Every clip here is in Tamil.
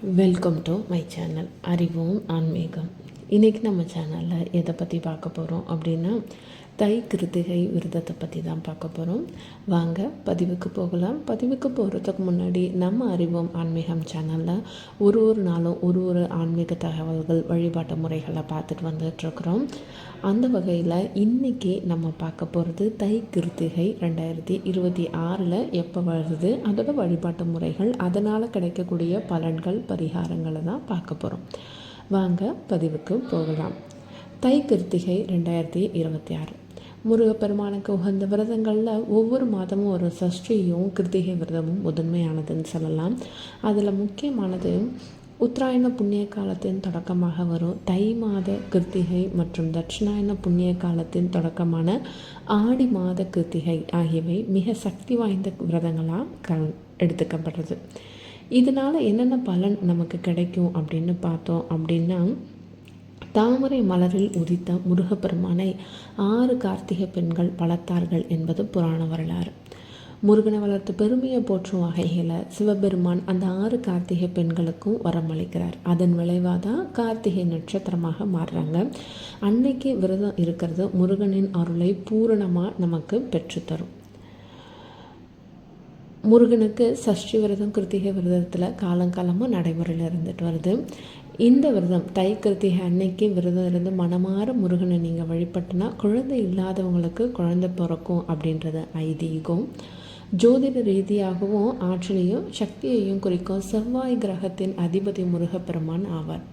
வெல்கம் டு மை சேனல் அறிவோம் ஆன்மீகம் இன்றைக்கி நம்ம சேனலில் எதை பற்றி பார்க்க போகிறோம் அப்படின்னா தை கிருத்திகை விரதத்தை பற்றி தான் பார்க்க போகிறோம் வாங்க பதிவுக்கு போகலாம். பதிவுக்கு போகிறதுக்கு முன்னாடி நம்ம அறிவோம் ஆன்மீகம் சேனலில் ஒரு ஒரு நாளும் ஒரு ஒரு ஆன்மீக தகவல்கள் வழிபாட்டு முறைகளை பார்த்துட்டு வந்துட்டுருக்குறோம் அந்த வகையில் இன்றைக்கி நம்ம பார்க்க போகிறது தை கிருத்திகை ரெண்டாயிரத்தி இருபத்தி ஆறில் எப்போ வருது? அதோட வழிபாட்டு முறைகள் அதனால் கிடைக்கக்கூடிய பலன்கள் பரிகாரங்களை தான் பார்க்க போகிறோம் வாங்க பதிவுக்கு போகலாம். தை கிருத்திகை ரெண்டாயிரத்தி இருபத்தி ஆறு. முருகப்பெருமானுக்கு உகந்த விரதங்களில் ஒவ்வொரு மாதமும் ஒரு சஷ்டியும் கிருத்திகை விரதமும் முதன்மையானதுன்னு சொல்லலாம். அதில் முக்கியமானது உத்தராயண புண்ணிய காலத்தின் தொடக்கமாக வரும் தை மாத கிருத்திகை மற்றும் தட்சிணாயன புண்ணிய காலத்தின் தொடக்கமான ஆடி மாத கிருத்திகை ஆகியவை மிக சக்தி வாய்ந்த விரதங்களாக க எடுத்துக்கப்படுறது. இதனால் என்னென்ன பலன் நமக்கு கிடைக்கும் அப்படின்னு பார்த்தோம் அப்படின்னா தாமரை மலரில் உதித்த முருகப்பெருமானை ஆறு கார்த்திகை பெண்கள் வளர்த்தார்கள் என்பது புராண வரலாறு. முருகனை வளர்த்து பெருமையை போற்றும் வகையில் சிவபெருமான் அந்த ஆறு கார்த்திகை பெண்களுக்கும் வரமளிக்கிறார் அதன் விளைவாக தான் கார்த்திகை நட்சத்திரமாக மாறுறாங்க. அன்னைக்கு விரதம் இருக்கிறது முருகனின் அருளை பூரணமாக நமக்கு பெற்றுத்தரும். முருகனுக்கு சஷ்டி விரதம் கிருத்திகை விரதத்தில் காலங்காலமாக நடைமுறையில் இருந்துட்டு வருது. இந்த விரதம் தை கிருத்திகை அன்னைக்கு விரதம் இருந்து மனமாற முருகனை நீங்கள் வழிபட்டினா குழந்தை இல்லாதவங்களுக்கு குழந்தை பிறக்கும் அப்படின்றது ஐதீகம். ஜோதிட ரீதியாகவும் ஆற்றலையும் சக்தியையும் குறிக்கும் செவ்வாய் கிரகத்தின் அதிபதி முருகப்பெருமான் ஆவார்.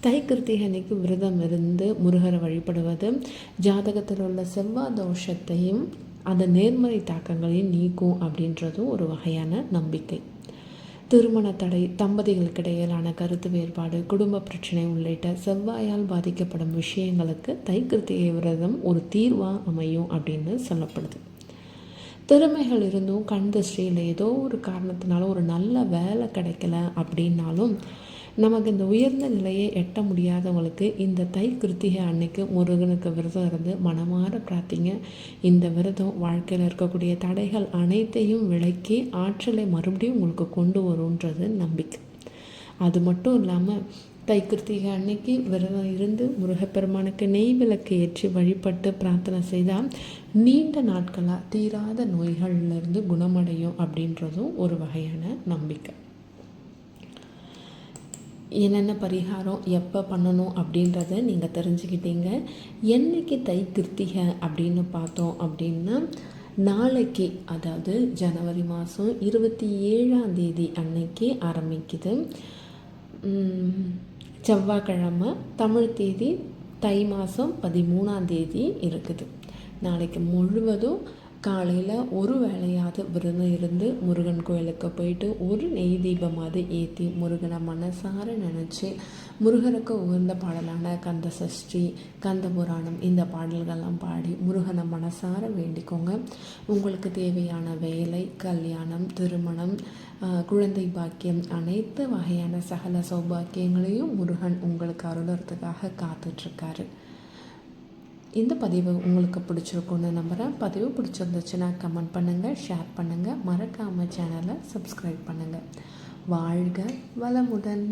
தை கிருத்திகை அன்னைக்கு விரதம் இருந்து முருகரை வழிபடுவது ஜாதகத்தில் உள்ள செவ்வாய் தோஷத்தையும் அந்த நேர்மறை தாக்கங்களையும் நீக்கும் அப்படின்றதும் ஒரு வகையான நம்பிக்கை. திருமண தடை தம்பதிகளுக்கிடையிலான கருத்து வேறுபாடு குடும்ப பிரச்சனை உள்ளிட்ட செவ்வாயால் பாதிக்கப்படும் விஷயங்களுக்கு தைக்கிருத்திகை விரதம் ஒரு தீர்வாக அமையும் அப்படின்னு சொல்லப்படுது. திறமைகள் இருந்தும் கண் திருஷ்டியில் ஏதோ ஒரு காரணத்தினால ஒரு நல்ல வேலை கிடைக்கல அப்படின்னாலும் நமக்கு இந்த உயர்ந்த நிலையை எட்ட முடியாதவங்களுக்கு இந்த தை கிருத்திகை அன்னைக்கு முருகனுக்கு விரதம் இருந்து மனமாற பிரார்த்திங்க. இந்த விரதம் வாழ்க்கையில் இருக்கக்கூடிய தடைகள் அனைத்தையும் விளக்கி ஆற்றலை மறுபடியும் உங்களுக்கு கொண்டு வரும்ன்றது நம்பிக்கை. அது மட்டும் இல்லாமல் தை கிருத்திகை அன்னைக்கு விரதம் இருந்து முருகப்பெருமானுக்கு நெய் விளக்கு ஏற்றி வழிபட்டு பிரார்த்தனை செய்தால் நீண்ட நாட்களாக தீராத நோய்கள்லேருந்து குணமடையும் அப்படின்றதும் ஒரு வகையான நம்பிக்கை. என்னென்ன பரிகாரம் எப்போ பண்ணணும் அப்படின்றத நீங்கள் தெரிஞ்சுக்கிட்டீங்க. என்றைக்கு தை திருத்திக அப்படின்னு பார்த்தோம் அப்படின்னா நாளைக்கு அதாவது ஜனவரி மாதம் இருபத்தி ஏழாம் தேதி அன்னைக்கு ஆரம்பிக்குது. செவ்வாய்க்கிழமை தமிழ் தேதி தை மாதம் பதிமூணாம் தேதி இருக்குது. நாளைக்கு முழுவதும் காலையில் ஒரு வேலையாவது விரதம் இருந்து முருகன் கோயிலுக்கு போயிட்டு ஒரு நெய் தீபமாவது ஏற்றி முருகனை மனசார நினச்சி முருகனுக்கு உகந்த பாடலான கந்த சஷ்டி கந்த புராணம் இந்த பாடல்கள்லாம் பாடி முருகனை மனசார வேண்டிக்கோங்க. உங்களுக்கு தேவையான வேலை கல்யாணம் திருமணம் குழந்தை பாக்கியம் அனைத்து வகையான சகல சௌபாக்கியங்களையும் முருகன் உங்களுக்கு அருளறதுக்காக காத்துட்ருக்காரு. இந்த பதிவு உங்களுக்கு பிடிச்சிருக்கும்னு நம்புகிறேன் பதிவு பிடிச்சிருந்துச்சுன்னா கமெண்ட் பண்ணுங்கள் ஷேர் பண்ணுங்கள் மறக்காமல் சேனலை சப்ஸ்கிரைப் பண்ணுங்கள் வாழ்க வளமுடன்.